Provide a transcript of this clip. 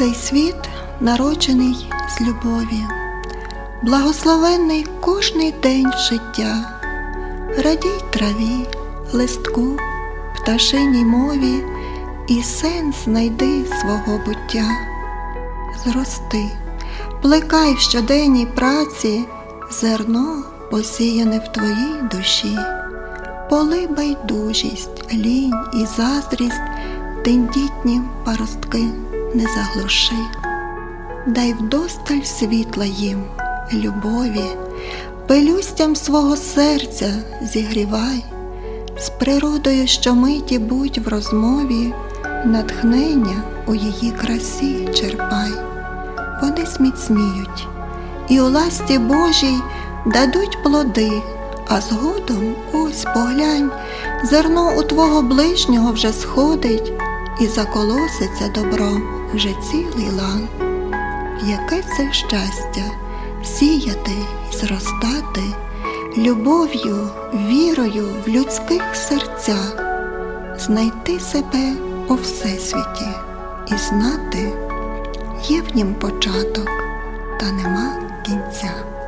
Цей світ народжений з любові, благословенний кожний день життя. Радій траві, листку, пташиній мові і сенс знайди свого буття. Зрости, плекай в щоденній праці зерно, посіяне в твоїй душі, поли байдужість, лінь і заздрість, тендітні паростки не заглуши. Дай вдосталь світла їм, любові, пелюстям свого серця зігрівай, з природою щомиті будь в розмові, натхнення у її красі черпай. Вони зміцніють, і у ласті Божій дадуть плоди, а згодом ось поглянь, зерно у твого ближнього вже сходить, і заколоситься добро вже цілий лан. Яке це щастя сіяти і зростати любов'ю, вірою в людських серцях, знайти себе у всесвіті і знати, є в нім початок, та нема кінця.